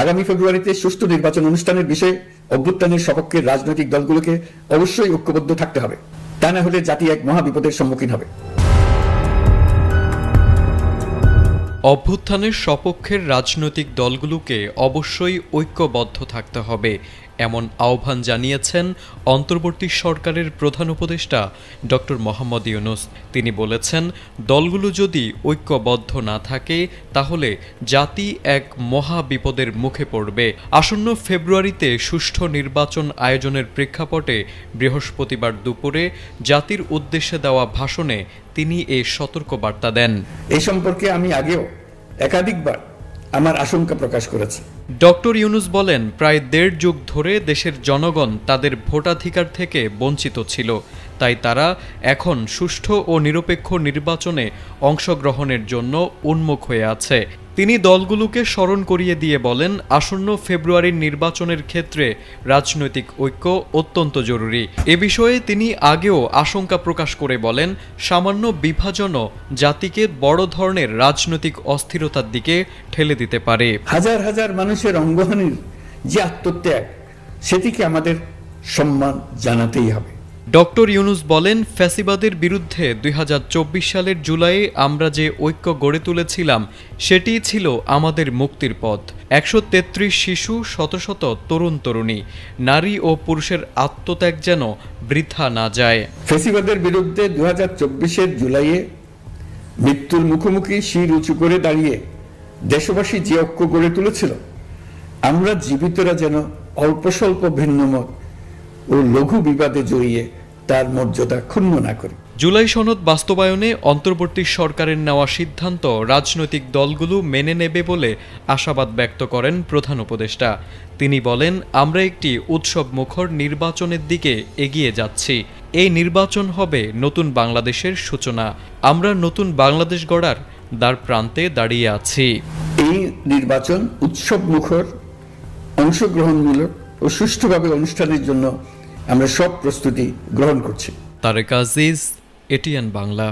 আগামী ফেব্রুয়ারিতে সুষ্ঠু নির্বাচন অনুষ্ঠানের বিষয়ে অভ্যুত্থানের সপক্ষের রাজনৈতিক দলগুলোকে অবশ্যই ঐক্যবদ্ধ থাকতে হবে। তা না হলে জাতি এক মহাবিপদের সম্মুখীন হবে। অভ্যুত্থানের সপক্ষের রাজনৈতিক দলগুলোকে অবশ্যই ঐক্যবদ্ধ থাকতে হবে। এমন আহ্বান জানিয়েছেন অন্তর্বর্তী সরকারের প্রধান উপদেষ্টা ডক্টর মোহাম্মদ ইউনুস। তিনি বলেছেন, দলগুলো যদি ঐক্যবদ্ধ না থাকে, তাহলে জাতি এক মহা বিপদের মুখে পড়বে। আসন্ন ফেব্রুয়ারিতে সুষ্ঠু নির্বাচন আয়োজনের প্রেক্ষাপটে বৃহস্পতিবার দুপুরে জাতির উদ্দেশ্যে দেওয়া ভাষণে তিনি এ সতর্কবার্তা দেন। এই সম্পর্কে আমি আগেও একাধিকবার আমার আশঙ্কা প্রকাশ করেছে। ডক্টর ইউনুস বলেন, প্রায় দেড় যুগ ধরে দেশের জনগণ তাদের ভোটাধিকার থেকে বঞ্চিত ছিল। তাই তারা এখন সুষ্ঠু ও নিরপেক্ষ নির্বাচনে অংশগ্রহণের জন্য উন্মুখ হয়ে আছে। তিনি দলগুলোকে স্মরণ করিয়ে দিয়ে বলেন, আসন্ন ফেব্রুয়ারির নির্বাচনের ক্ষেত্রে রাজনৈতিক ঐক্য অত্যন্ত জরুরি। এ বিষয়ে তিনি আগেও আশঙ্কা প্রকাশ করে বলেন, সামান্য বিভাজনও জাতিকে বড় ধরনের রাজনৈতিক অস্থিরতার দিকে ঠেলে দিতে পারে। হাজার হাজার মানুষের অঙ্গহানির যে আত্মত্যাগ, সেটিকে আমাদের সম্মান জানাতেই হবে। ডক্টর ইউনুস বলেন, ফ্যাসিবাদের বিরুদ্ধে দুই হাজার চব্বিশ সালের জুলাইয়ে আমরা যে ঐক্য গড়ে তুলেছিলাম, সেটিই ছিল আমাদের মুক্তির পথ। একশো তেত্রিশ শিশু, শত শত তরুণ তরুণী, নারী ও পুরুষের আত্মত্যাগ যেন বৃথা না যায়। ফ্যাসিবাদের বিরুদ্ধে দু হাজার জুলাইয়ে মৃত্যুর মুখোমুখি শির উঁচু করে দাঁড়িয়ে দেশবাসী যে ঐক্য গড়ে তুলেছিল, আমরা জীবিতরা যেন অল্প স্বল্প ভিন্নমত ও লঘু বিবাদে জড়িয়ে তার মর্যাদা ক্ষুণ্ণ না করি। জুলাই সনদ বাস্তবায়নে অন্তর্বর্তী সরকারের নেওয়া সিদ্ধান্ত রাজনৈতিক দলগুলো মেনে নেবে বলে আশাবাদ ব্যক্ত করেন প্রধান উপদেষ্টা। তিনি বলেন আমরা একটি উৎসব মুখর নির্বাচনের দিকে এগিয়ে যাচ্ছি। এই নির্বাচন হবে নতুন বাংলাদেশের সূচনা। আমরা নতুন বাংলাদেশ গড়ার দ্বার প্রান্তে দাঁড়িয়ে আছি। এই নির্বাচন উৎসব মুখর অংশগ্রহণমূলক ও সুষ্ঠুভাবে অনুষ্ঠানের জন্য আমরা সব প্রস্তুতি গ্রহণ করছি। তারেক আজিজ এটিএন বাংলা।